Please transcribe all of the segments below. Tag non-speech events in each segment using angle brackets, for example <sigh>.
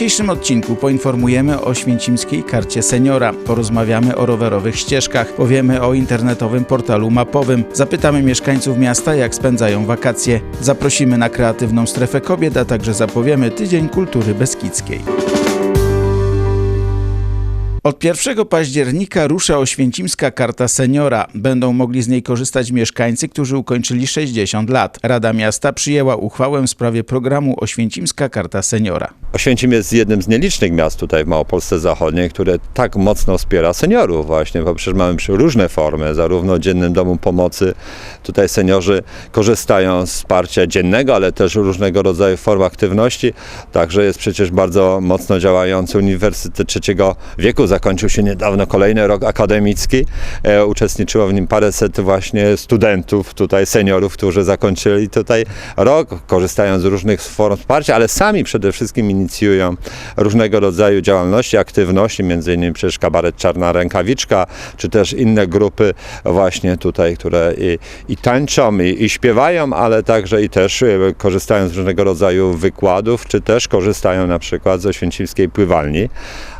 dzisiejszym odcinku poinformujemy o święcimskiej karcie seniora, porozmawiamy o rowerowych ścieżkach, powiemy o internetowym portalu mapowym, zapytamy mieszkańców miasta, jak spędzają wakacje, zaprosimy na kreatywną strefę kobiet, a także zapowiemy Tydzień Kultury Beskidzkiej. Od 1 października rusza Oświęcimska Karta Seniora. Będą mogli z niej korzystać mieszkańcy, którzy ukończyli 60 lat. Rada Miasta przyjęła uchwałę w sprawie programu Oświęcimska Karta Seniora. Oświęcim jest jednym z nielicznych miast tutaj w Małopolsce Zachodniej, które tak mocno wspiera seniorów właśnie, bo przecież mamy różne formy, zarówno dziennym domu pomocy, tutaj seniorzy korzystają z wsparcia dziennego, ale też różnego rodzaju form aktywności, także jest przecież bardzo mocno działający Uniwersytet Trzeciego Wieku, zakończył się niedawno kolejny rok akademicki, e, uczestniczyło w nim paręset właśnie studentów, tutaj seniorów, którzy zakończyli tutaj rok, korzystają z różnych form wsparcia, ale sami przede wszystkim inicjują różnego rodzaju działalności, aktywności, między innymi przecież kabaret Czarna Rękawiczka, czy też inne grupy właśnie tutaj, które i, i tańczą, i, i śpiewają, ale także i też e, korzystają z różnego rodzaju wykładów, czy też korzystają na przykład z oświęcimskiej pływalni.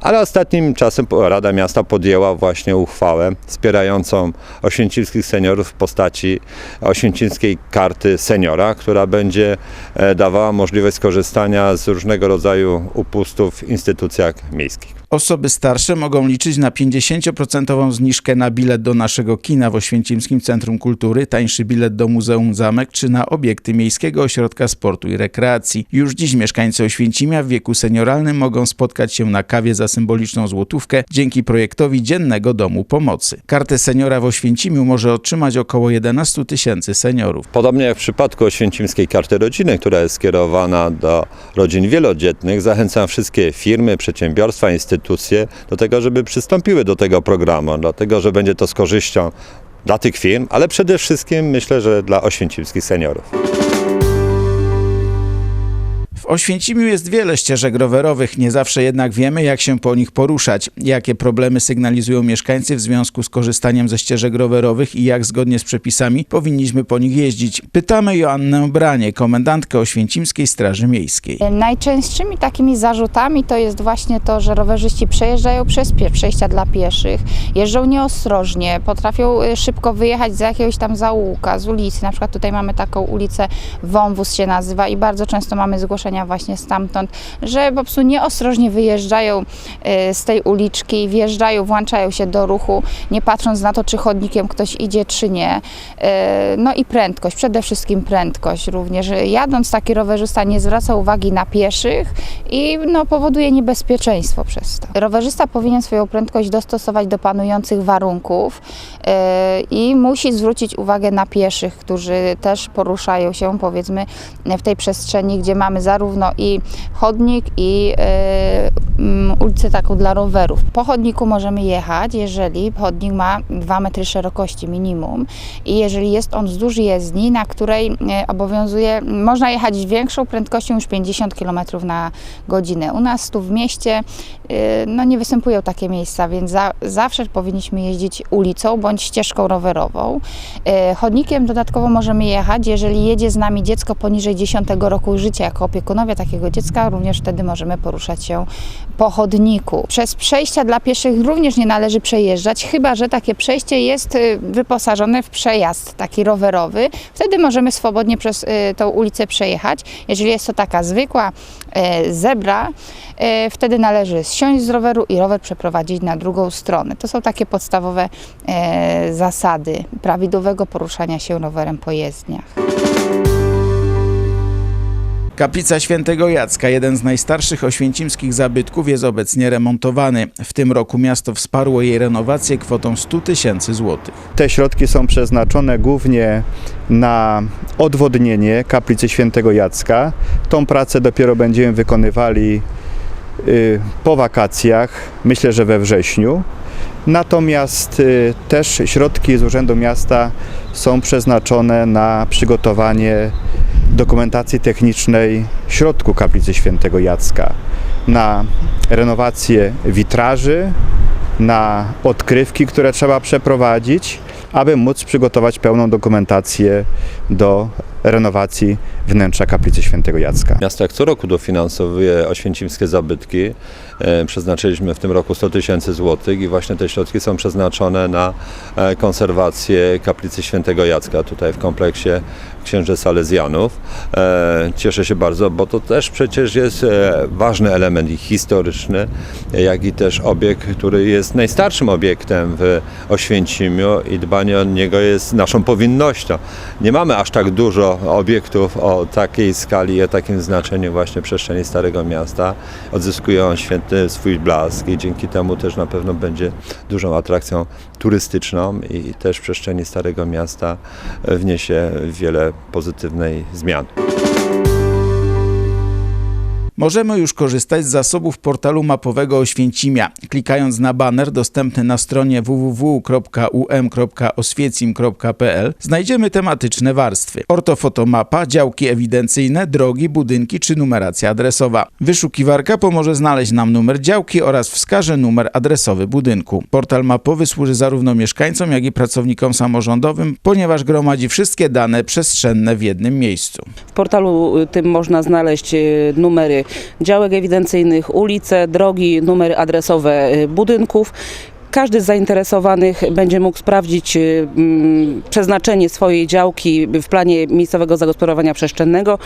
Ale ostatnim czasem Rada Miasta podjęła właśnie uchwałę wspierającą oświęcimskich seniorów w postaci oświęcimskiej karty seniora, która będzie e, dawała możliwość skorzystania z różnego rodzaju upustów w instytucjach miejskich. Osoby starsze mogą liczyć na 50% zniżkę na bilet do naszego kina w Oświęcimskim Centrum Kultury, tańszy bilet do Muzeum Zamek czy na obiekty Miejskiego Ośrodka Sportu i Rekreacji. Już dziś mieszkańcy Oświęcimia w wieku senioralnym mogą spotkać się na kawie za symboliczną złotówkę dzięki projektowi Dziennego Domu Pomocy. Kartę seniora w Oświęcimiu może otrzymać około 11 tysięcy seniorów. Podobnie jak w przypadku oświęcimskiej karty rodziny, która jest skierowana do rodzin wielodzietnych, zachęcam wszystkie firmy, przedsiębiorstwa, instytucje do tego, żeby przystąpiły do tego programu, dlatego że będzie to z korzyścią dla tych firm, ale przede wszystkim myślę, że dla oświęcimskich seniorów. W Oświęcimiu jest wiele ścieżek rowerowych, nie zawsze jednak wiemy, jak się po nich poruszać, jakie problemy sygnalizują mieszkańcy w związku z korzystaniem ze ścieżek rowerowych i jak zgodnie z przepisami powinniśmy po nich jeździć. Pytamy Joannę Branie, komendantkę Oświęcimskiej Straży Miejskiej. Najczęstszymi takimi zarzutami to jest właśnie to, że rowerzyści przejeżdżają przez przejścia dla pieszych, jeżdżą nieostrożnie, potrafią y, szybko wyjechać z jakiegoś tam zaułka, z ulicy. Na przykład tutaj mamy taką ulicę, Wąwóz się nazywa i bardzo często mamy zgłoszenia właśnie stamtąd, że po prostu nieostrożnie wyjeżdżają y, z tej uliczki, wjeżdżają, włączają się do ruchu, nie patrząc na to, czy chodnikiem ktoś idzie, czy nie. Y, No i prędkość, przede wszystkim prędkość również. Jadąc taki rowerzysta nie zwraca uwagi na pieszych i no, powoduje niebezpieczeństwo przez to. Rowerzysta powinien swoją prędkość dostosować do panujących warunków y, i musi zwrócić uwagę na pieszych, którzy też poruszają się powiedzmy w tej przestrzeni, gdzie mamy zarówno i chodnik i y, mm, ulicę taką dla rowerów. Po chodniku możemy jechać, jeżeli chodnik ma 2 metry szerokości minimum i jeżeli jest on wzdłuż jezdni, na której y, obowiązuje, można jechać większą prędkością niż 50 km na godzinę. U nas tu w mieście y, no, nie występują takie miejsca, więc za, zawsze powinniśmy jeździć ulicą bądź ścieżką rowerową. Y, Chodnikiem dodatkowo możemy jechać, jeżeli jedzie z nami dziecko poniżej 10 roku życia jako opiekunowie takiego dziecka, również wtedy możemy poruszać się po chodniku. Przez przejścia dla pieszych również nie należy przejeżdżać, chyba że takie przejście jest y, wyposażone w przejazd taki rowerowy. Wtedy możemy swobodnie przez y, tą ulicę przejechać. Jeżeli jest to taka zwykła y, zebra, wtedy należy zsiąść z roweru i rower przeprowadzić na drugą stronę. To są takie podstawowe zasady prawidłowego poruszania się rowerem po jezdniach. Kaplica Świętego Jacka, jeden z najstarszych oświęcimskich zabytków, jest obecnie remontowany. W tym roku miasto wsparło jej renowację kwotą 100 tysięcy złotych. Te środki są przeznaczone głównie na odwodnienie kaplicy świętego Jacka. Tą pracę dopiero będziemy wykonywali y, po wakacjach, myślę, że we wrześniu. Natomiast y, też środki z Urzędu Miasta są przeznaczone na przygotowanie dokumentacji technicznej środku kaplicy świętego Jacka, na renowację witraży, na odkrywki, które trzeba przeprowadzić, aby móc przygotować pełną dokumentację do renowacji wnętrza kaplicy świętego Jacka. Miasto jak co roku dofinansowuje oświęcimskie zabytki. E, Przeznaczyliśmy w tym roku 100 tysięcy złotych i właśnie te środki są przeznaczone na e, konserwację kaplicy świętego Jacka tutaj w kompleksie księży Salezjanów. E, Cieszę się bardzo, bo to też przecież jest ważny element historyczny, jak i też obiekt, który jest najstarszym obiektem w Oświęcimiu i dbanie o niego jest naszą powinnością. Nie mamy aż tak dużo obiektów o takiej skali i o takim znaczeniu właśnie przestrzeni Starego Miasta. Odzyskuje on święty swój blask i dzięki temu też na pewno będzie dużą atrakcją turystyczną i też przestrzeni Starego Miasta wniesie wiele pozytywnej zmiany. Możemy już korzystać z zasobów portalu mapowego Oświęcimia. Klikając na baner dostępny na stronie www.um.oswiecim.pl znajdziemy tematyczne warstwy. Ortofotomapa, działki ewidencyjne, drogi, budynki czy numeracja adresowa. Wyszukiwarka pomoże znaleźć nam numer działki oraz wskaże numer adresowy budynku. Portal mapowy służy zarówno mieszkańcom, jak i pracownikom samorządowym, ponieważ gromadzi wszystkie dane przestrzenne w jednym miejscu. W portalu y, tym można znaleźć y, numery działek ewidencyjnych, ulice, drogi, numery adresowe y, budynków. Każdy z zainteresowanych będzie mógł sprawdzić y, mm, przeznaczenie swojej działki w planie miejscowego zagospodarowania przestrzennego.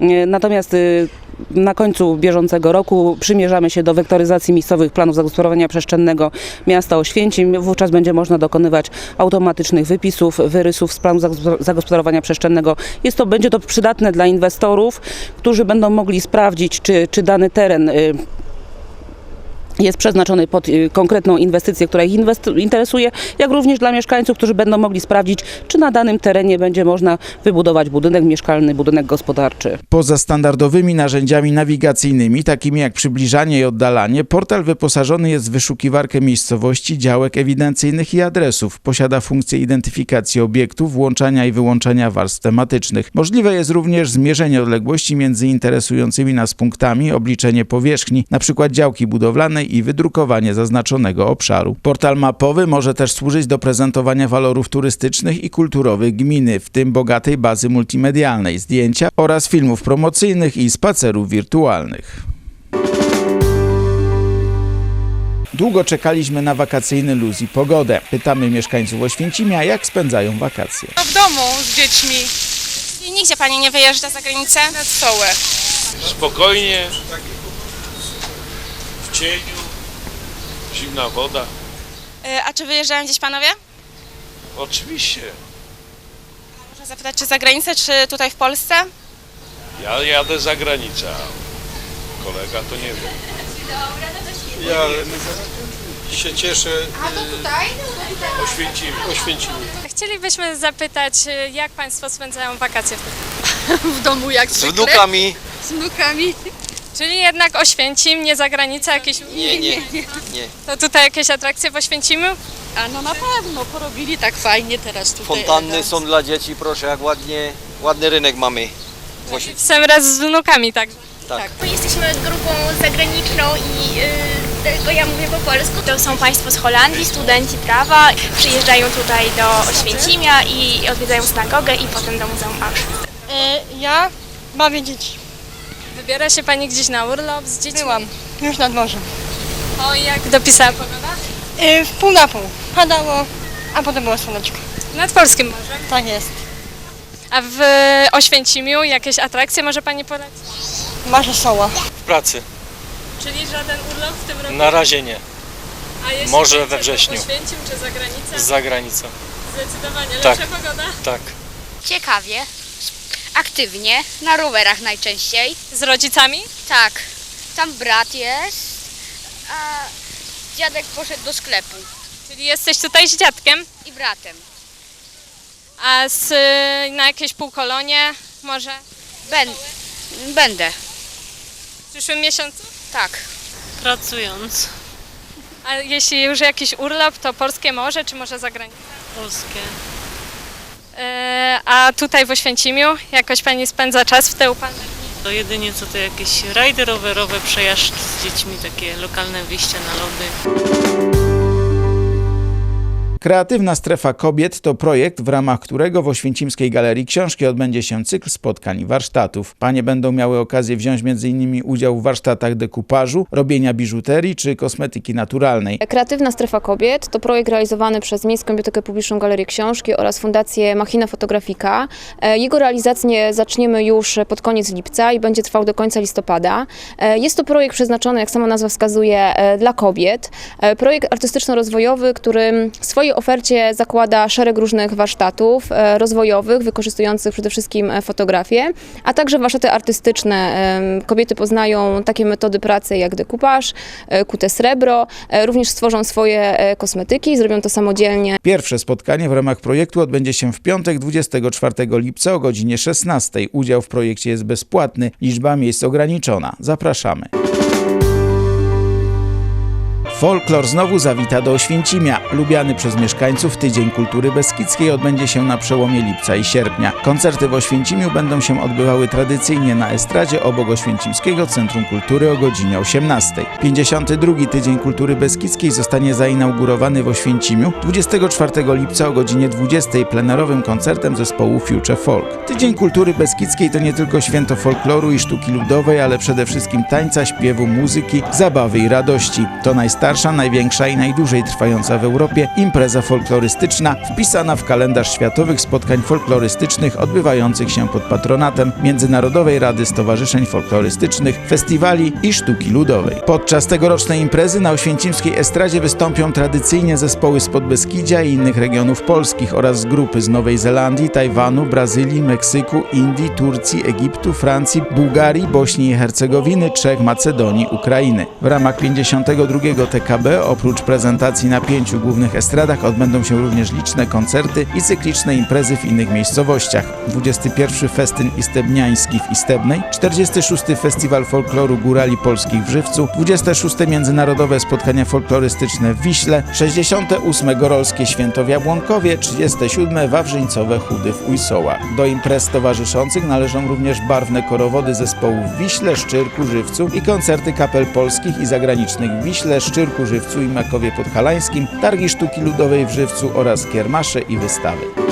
Y, Natomiast y, na końcu bieżącego roku przymierzamy się do wektoryzacji miejscowych planów zagospodarowania przestrzennego miasta Oświęcim. Wówczas będzie można dokonywać automatycznych wypisów, wyrysów z planu zagospodar- zagospodarowania przestrzennego. Jest to, będzie to przydatne dla inwestorów, którzy będą mogli sprawdzić, czy, czy dany teren jest przeznaczony pod y, konkretną inwestycję, która ich interesuje, jak również dla mieszkańców, którzy będą mogli sprawdzić, czy na danym terenie będzie można wybudować budynek mieszkalny, budynek gospodarczy. Poza standardowymi narzędziami nawigacyjnymi, takimi jak przybliżanie i oddalanie, portal wyposażony jest w wyszukiwarkę miejscowości, działek ewidencyjnych i adresów. Posiada funkcję identyfikacji obiektów, włączania i wyłączania warstw tematycznych. Możliwe jest również zmierzenie odległości między interesującymi nas punktami, obliczenie powierzchni, np. działki budowlanej i wydrukowanie zaznaczonego obszaru. Portal mapowy może też służyć do prezentowania walorów turystycznych i kulturowych gminy, w tym bogatej bazy multimedialnej, zdjęcia oraz filmów promocyjnych i spacerów wirtualnych. Długo czekaliśmy na wakacyjny luz i pogodę. Pytamy mieszkańców Oświęcimia, jak spędzają wakacje. W domu z dziećmi. I nigdzie pani nie wyjeżdża za granicę? Na stołę. spokojnie, cieniu, zimna woda. Y, A czy wyjeżdżają gdzieś panowie? Oczywiście, Można zapytać, czy za granicę, czy tutaj w Polsce? ja jadę za granicę, a kolega to nie wiem. Ja się cieszę. Oświęcimy. Oświęcimy. Chcielibyśmy zapytać, y, jak Państwo spędzają wakacje w tym <laughs> W domu jak Z wnukami. Z wnukami. Czyli jednak Oświęcim, nie za granicę jakieś... Nie, nie, nie. <laughs> To tutaj jakieś atrakcje w Oświęcimiu? A no na pewno, porobili tak fajnie teraz tutaj. Fontanny elegancko. są dla dzieci, proszę, jak ładnie, ładny rynek mamy. W sam raz z wnukami, tak. tak. Jesteśmy grupą zagraniczną i y, tylko ja mówię po polsku. To są państwo z Holandii, studenci prawa. Przyjeżdżają tutaj do Oświęcimia i odwiedzają synagogę i potem do Muzeum Auschwitz. Ja bawię dzieci. Wybiera się Pani gdzieś na urlop z dziećmi? Byłam już nad morzem. O, jak dopisała pogoda? Y, w pół na pół. Padało, a potem było słoneczko. Nad Polskim Morzem. Tak jest. A w Oświęcimiu jakieś atrakcje może Pani polecić? Marzę soła. W pracy. Czyli żaden urlop w tym roku? Na razie nie. A jeśli może będzie, we to wrześniu. Oświęcim czy za granicą? Za granicą. Zdecydowanie. Tak. Lepsza pogoda? Tak. Ciekawie, aktywnie, na rowerach najczęściej. Z rodzicami? Tak, tam brat jest, a dziadek poszedł do sklepu Czyli jesteś tutaj z dziadkiem? i bratem. A z, na jakieś półkolonie może Ben, będę, w przyszłym miesiącu? tak. Pracując. A jeśli już jakiś urlop, to polskie morze, czy może za granicą? Polskie. E, a tutaj w Oświęcimiu jakoś Pani spędza czas w tę pandemii? To jedynie co to jakieś rajdy rowerowe, przejażdżki z dziećmi, takie lokalne wyjścia na lody. Kreatywna Strefa Kobiet to projekt, w ramach którego w Oświęcimskiej Galerii Książki odbędzie się cykl spotkań i warsztatów. Panie będą miały okazję wziąć m.in. udział w warsztatach dekupażu, robienia biżuterii czy kosmetyki naturalnej. Kreatywna Strefa Kobiet to projekt realizowany przez Miejską Bibliotekę Publiczną Galerię Książki oraz Fundację Machina Fotografika. E, Jego realizację zaczniemy już pod koniec lipca i będzie trwał do końca listopada. E, Jest to projekt przeznaczony, jak sama nazwa wskazuje, e, dla kobiet. Projekt artystyczno-rozwojowy, który w swojej ofercie zakłada szereg różnych warsztatów e, rozwojowych, wykorzystujących przede wszystkim e, fotografię, a także warsztaty artystyczne. Em, Kobiety poznają takie metody pracy jak dekupaż, e, kute srebro, e, również stworzą swoje e, kosmetyki, zrobią to samodzielnie. Pierwsze spotkanie w ramach projektu odbędzie się w piątek 24 lipca o godzinie 16. Udział w projekcie jest bezpłatny, liczba miejsc ograniczona. Zapraszamy. Folklor znowu zawita do Oświęcimia. Lubiany przez mieszkańców Tydzień Kultury Beskidzkiej odbędzie się na przełomie lipca i sierpnia. Koncerty w Oświęcimiu będą się odbywały tradycyjnie na estradzie obok Oświęcimskiego Centrum Kultury o godzinie 18. 52. Tydzień Kultury Beskidzkiej zostanie zainaugurowany w Oświęcimiu 24 lipca o godzinie 20 plenerowym koncertem zespołu Future Folk. Tydzień Kultury Beskidzkiej to nie tylko święto folkloru i sztuki ludowej, ale przede wszystkim tańca, śpiewu, muzyki, zabawy i radości. To najstarsza, największa i najdłużej trwająca w Europie impreza folklorystyczna wpisana w kalendarz światowych spotkań folklorystycznych odbywających się pod patronatem Międzynarodowej Rady Stowarzyszeń Folklorystycznych, Festiwali i Sztuki Ludowej. Podczas tegorocznej imprezy na Oświęcimskiej Estradzie wystąpią tradycyjnie zespoły z Podbeskidzia i innych regionów polskich oraz grupy z Nowej Zelandii, Tajwanu, Brazylii, Meksyku, Indii, Turcji, Egiptu, Francji, Bułgarii, Bośni i Hercegowiny, Czech, Macedonii, Ukrainy. W ramach 52 TKB oprócz prezentacji na pięciu głównych estradach odbędą się również liczne koncerty i cykliczne imprezy w innych miejscowościach. 21 Festyn Istebniański w Istebnej, 46 Festiwal Folkloru Górali Polskich w Żywcu, 26 Międzynarodowe Spotkania Folklorystyczne w Wiśle, 68 Gorolskie Święto w Jabłonkowie, 37 Wawrzyńcowe Chudy w Ujsołach. Do imprez towarzyszących należą również barwne korowody zespołów w Wiśle, Szczyrku, Żywcu i koncerty kapel polskich i zagranicznych w Wiśle, Szczyrku, Żywcu i Makowie Podhalańskim, targi sztuki ludowej w Żywcu oraz kiermasze i wystawy.